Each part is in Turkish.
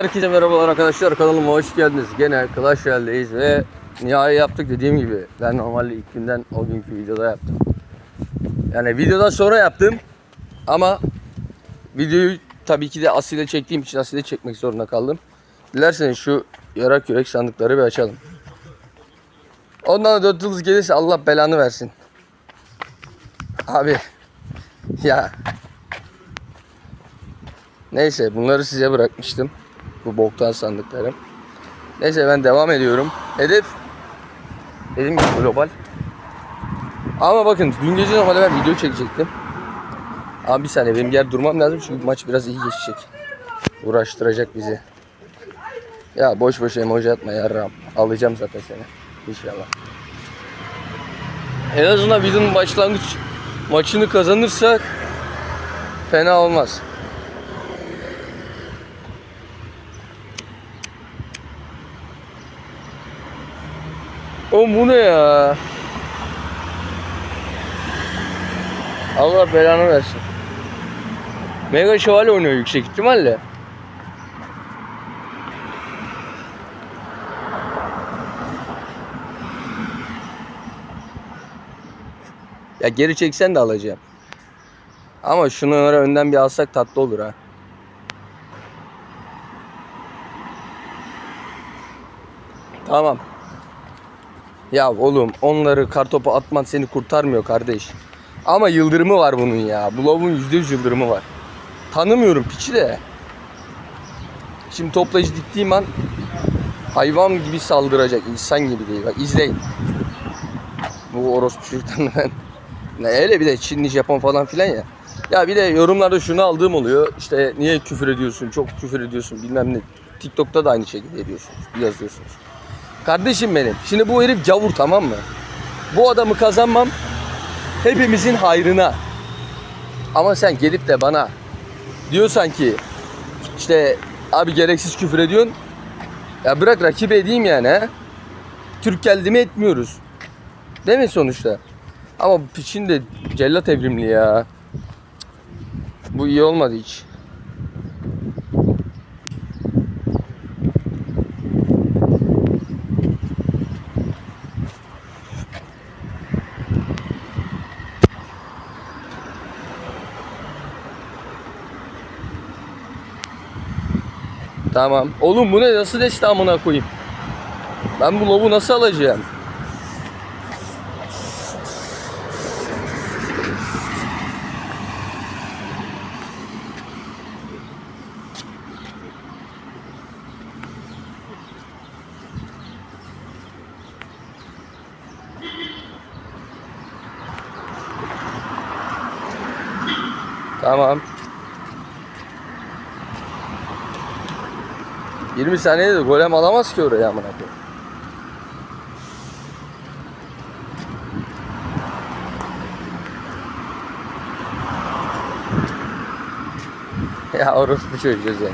Herkese merhabalar arkadaşlar kanalıma hoş geldiniz. Gene Clash Royale'deyiz ve nihai yaptık dediğim gibi. Ben normalde ilk günden o günkü videoda yaptım. Yani videodan sonra yaptım ama videoyu tabii ki de Asil'e çektiğim için Asil'e çekmek zorunda kaldım. Dilerseniz şu yarak yürek sandıkları bir açalım. Ondan da dört yıldız gelirse Allah belanı versin. Abi ya Neyse bunları size bırakmıştım. Bu boktan sandıkları. Neyse ben devam ediyorum. Hedef dediğim gibi global. Ama bakın dün gece normalde ben video çekecektim. Ama bir saniye benim yer durmam lazım çünkü maç biraz iyi geçecek. Uğraştıracak bizi. Ya boş boş emoji atma yarram. Alacağım zaten seni. İnşallah. En azından videonun başlangıç maçını kazanırsak fena olmaz. O bu ne ya? Allah belanı versin. Mega şövalye oynuyor yüksek ihtimalle. Ya geri çeksen de alacağım. Ama şunu önden bir alsak tatlı olur ha. Tamam. Ya oğlum onları kartopu atman seni kurtarmıyor kardeş. Ama yıldırımı var bunun ya. Bu yüzde yüz yıldırımı var. Tanımıyorum piçi de. Şimdi toplayıcı diktiğim an hayvan gibi saldıracak. insan gibi değil. Bak izleyin. Bu orospu çocuklarını ben. Ne öyle bir de Çinli, Japon falan filan ya. Ya bir de yorumlarda şunu aldığım oluyor. İşte niye küfür ediyorsun, çok küfür ediyorsun bilmem ne. TikTok'ta da aynı şekilde ediyorsunuz, yazıyorsunuz. Kardeşim benim. Şimdi bu herif gavur tamam mı? Bu adamı kazanmam hepimizin hayrına. Ama sen gelip de bana diyorsan ki işte abi gereksiz küfür ediyorsun. Ya bırak rakip edeyim yani he. Türk geldi mi etmiyoruz. Değil mi sonuçta? Ama piçin de cellat evrimli ya. Bu iyi olmadı hiç. Tamam. Oğlum bu ne? Nasıl deste amına koyayım? Ben bu lobu nasıl alacağım? Tamam. 20 saniyede de golem alamaz ki oraya amına koyayım. ya orospu çocuğu seni.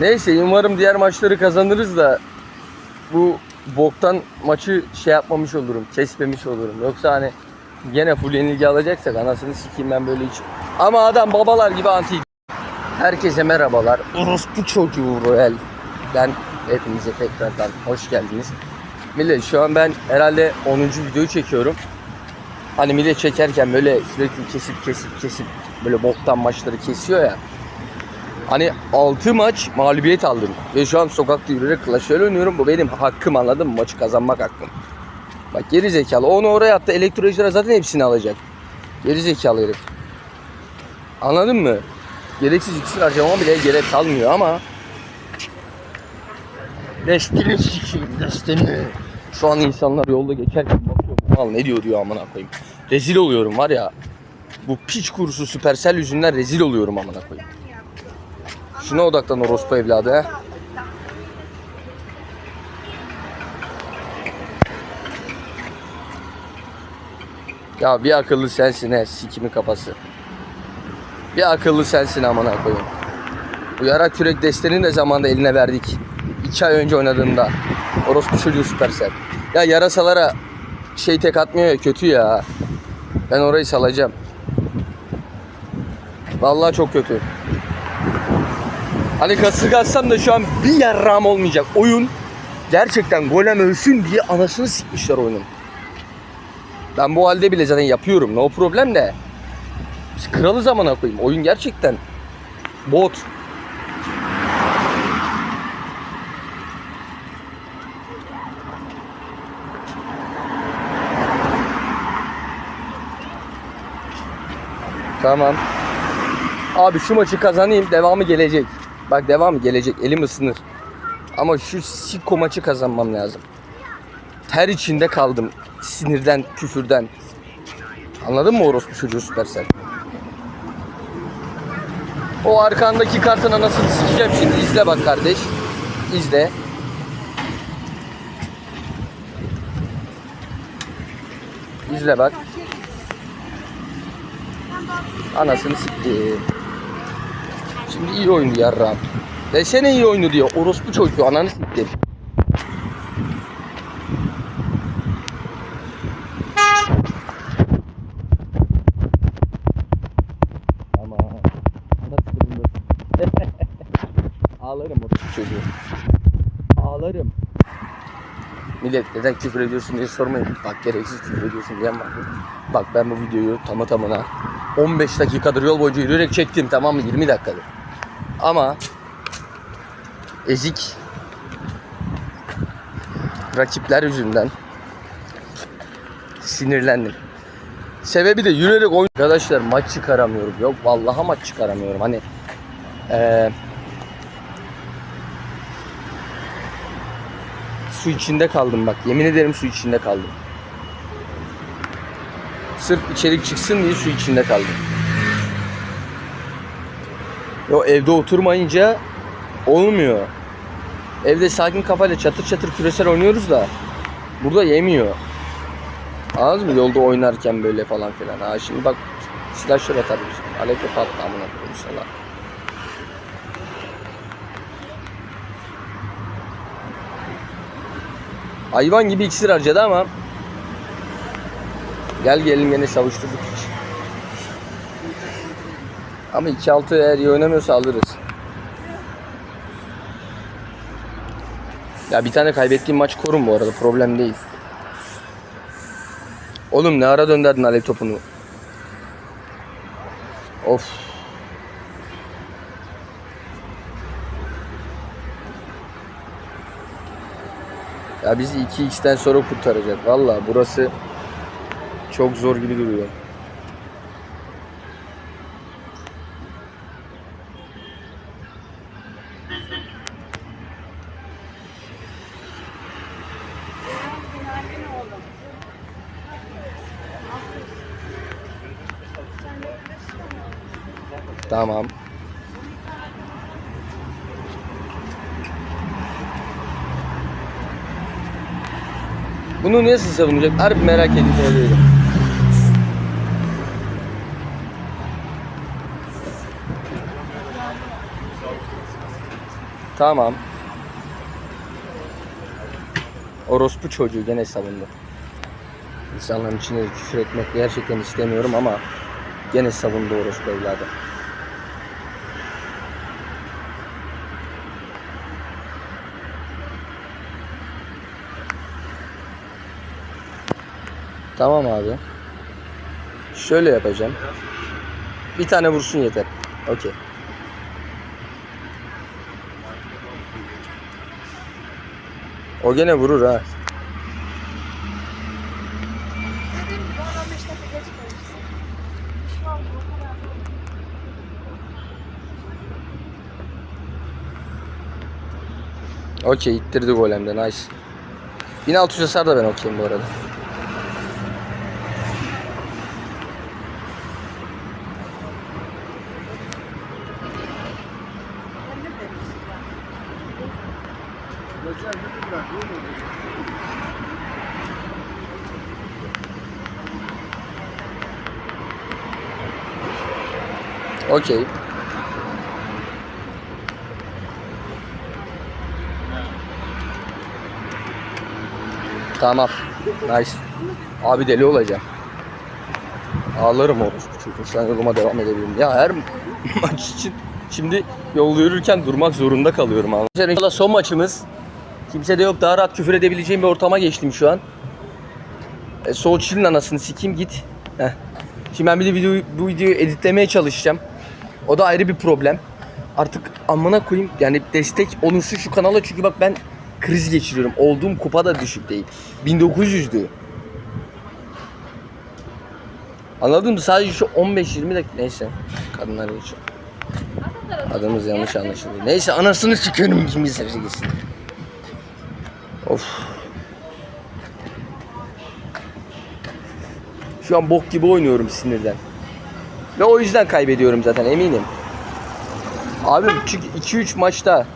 Neyse umarım diğer maçları kazanırız da bu boktan maçı şey yapmamış olurum, kesmemiş olurum. Yoksa hani gene full yenilgi alacaksak anasını sikeyim ben böyle hiç. Ama adam babalar gibi anti Herkese merhabalar. Orospu çocuğu Royal. Ben hepinize tekrardan hoş geldiniz. Millet şu an ben herhalde 10. videoyu çekiyorum. Hani millet çekerken böyle sürekli kesip kesip kesip böyle boktan maçları kesiyor ya. Hani 6 maç mağlubiyet aldım. Ve şu an sokakta yürüyerek Clash Royale oynuyorum. Bu benim hakkım anladın mı? Maçı kazanmak hakkım. Bak geri zekalı. Onu oraya attı. Elektrolojilere zaten hepsini alacak. Geri zekalı herif. Anladın mı? Gereksiz iksir harcamama bile gerek kalmıyor ama Destini sikeyim destini. Şu an insanlar yolda geçerken bakıyorum mal ne diyor diyor amına koyayım. Rezil oluyorum var ya. Bu piç kursu Supercell yüzünden rezil oluyorum amına koyayım. Şuna odaklan orospu evladı he. Ya bir akıllı sensin he sikimi kafası. Bir akıllı sensin amına koyayım. Bu yara kürek desteğini ne zamanda eline verdik? İki ay önce oynadığında. Orospu çocuğu süpersel. Ya yarasalara şey tek atmıyor ya kötü ya. Ben orayı salacağım. Vallahi çok kötü. Hani kasık atsam da şu an bir yarrağım olmayacak. Oyun gerçekten golem ölsün diye anasını sikmişler oyunun. Ben bu halde bile zaten yapıyorum. No problem de. Biz kralı zamana koyayım. Oyun gerçekten bot. Tamam. Abi şu maçı kazanayım devamı gelecek. Bak devamı gelecek elim ısınır. Ama şu Siko maçı kazanmam lazım. Ter içinde kaldım. Sinirden, küfürden. Anladın mı orospu çocuğu Supercell? O arkandaki kartın anasını sikeceğim şimdi. İzle bak kardeş. İzle. İzle bak. Anasını sikti. Şimdi iyi oyundu yarrağım. Desene iyi oyunu diyor. Orospu çocuğu ananı sikti. Ama nasıl bunda? Ağlarım orospu çocuğu. Ağlarım. Millet neden küfür ediyorsun diye sormayın. Bak gereksiz küfür ediyorsun diyen var. Bak ben bu videoyu tamı tamına 15 dakikadır yol boyunca yürüyerek çektim tamam mı? 20 dakikadır. Ama ezik rakipler yüzünden sinirlendim. Sebebi de yürüyerek oyun... Arkadaşlar maç çıkaramıyorum. Yok vallahi maç çıkaramıyorum. Hani eee su içinde kaldım bak. Yemin ederim su içinde kaldım. Sırf içerik çıksın diye su içinde kaldım. Yo evde oturmayınca olmuyor. Evde sakin kafayla çatır çatır küresel oynuyoruz da burada yemiyor. Anladın mı? Yolda oynarken böyle falan filan. Ha şimdi bak silahşör atar mısın? Alev topu attı amına koyayım Hayvan gibi iksir harcadı ama Gel gelin gene savuşturduk hiç. Ama 2-6 eğer iyi oynamıyorsa alırız. Ya bir tane kaybettiğim maç korun bu arada problem değil. Oğlum ne ara dönderdin alev topunu? Of. Ya bizi 2x'ten sonra kurtaracak. Valla burası çok zor gibi duruyor. Tamam. Bunu nasıl savunacak? Harbi merak ediyorum. Tamam. Orospu çocuğu gene savundu. İnsanların içine küfür etmek gerçekten istemiyorum ama gene savundu orospu evladı. Tamam abi. Şöyle yapacağım. Bir tane vursun yeter. Okey. O gene vurur ha. Dedim bu 15 dakika geç kalmışsın. Şu an bu kadar. Okey ittirdi golemde nice. 1600 hasar da ben okeyim bu arada. Okey. Tamam. Nice. Abi deli olacağım. Ağlarım orospu çocuğu. Sen yoluma devam edebilirim. Ya her maç için şimdi yolda yürürken durmak zorunda kalıyorum arkadaşlar. İnşallah son maçımız. Kimse de yok. Daha rahat küfür edebileceğim bir ortama geçtim şu an. E, Soğuçil'in anasını sikeyim git. Heh. Şimdi ben bir de videoyu, bu videoyu editlemeye çalışacağım. O da ayrı bir problem. Artık amına koyayım yani destek olunsun şu kanala çünkü bak ben kriz geçiriyorum. Olduğum kupa da düşük değil. 1900'dü. Anladın mı? Sadece şu 15-20 dakika neyse. Kadınlar geçiyor. Adımız yanlış anlaşıldı. Neyse anasını sikerim kim izlerse gitsin. Of. Şu an bok gibi oynuyorum sinirden. Ve o yüzden kaybediyorum zaten eminim. Abi çünkü 2-3 maçta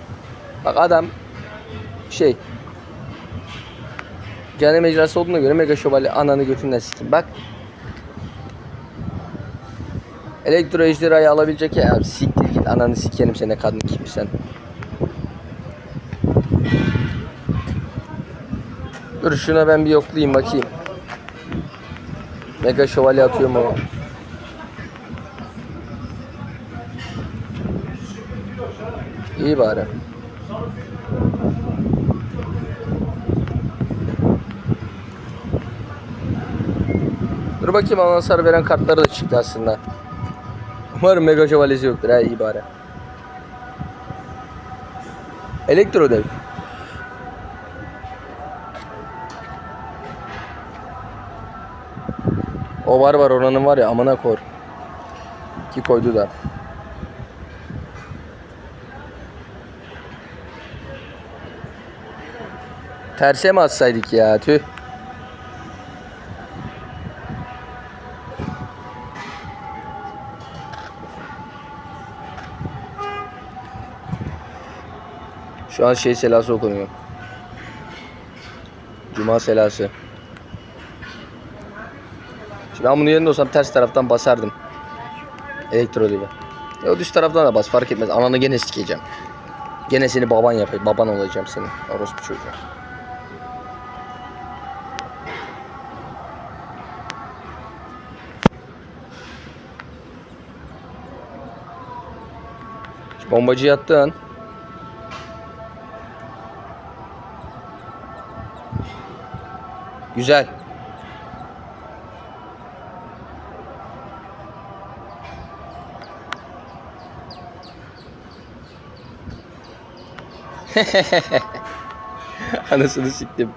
bak adam şey Cane mecrası olduğuna göre Mega Şövalye ananı götünden sikim. Bak Elektro ejderhayı alabilecek ya abi siktir git ananı sikerim seni kadın kimsen. Dur şuna ben bir yoklayayım bakayım. Mega şövalye atıyor mu? İyi bari. Dur bakayım hasar veren kartları da çıktı aslında. Umarım mega şövalyesi yoktur ha iyi bari. Elektro dev. O var var oranın var ya amına kor. Ki koydu da. Terse mi atsaydık ya tüh. Şu an şey selası okunuyor. Cuma selası. Şimdi ben bunun yerinde olsam ters taraftan basardım. Elektro gibi. Ya düz taraftan da bas fark etmez. Ananı gene sikeceğim. Gene seni baban yapayım. Baban olacağım senin. Orospu çocuğu. Bombacı yattı an. Güzel. Anasını siktim.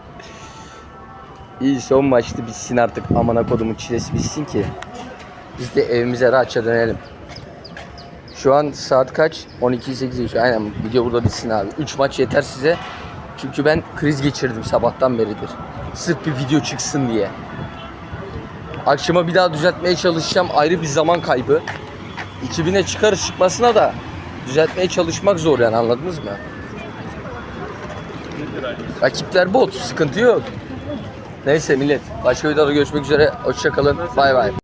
İyi son maçtı bitsin artık amına kodumun çilesi bitsin ki. Biz de evimize rahatça dönelim. Şu an saat kaç? 12.08 Aynen video burada bitsin abi. 3 maç yeter size. Çünkü ben kriz geçirdim sabahtan beridir. Sırf bir video çıksın diye. Akşama bir daha düzeltmeye çalışacağım. Ayrı bir zaman kaybı. 2000'e çıkar çıkmasına da düzeltmeye çalışmak zor yani anladınız mı? Rakipler bot. Sıkıntı yok. Neyse millet. Başka videoda görüşmek üzere. Hoşçakalın. Bay bay.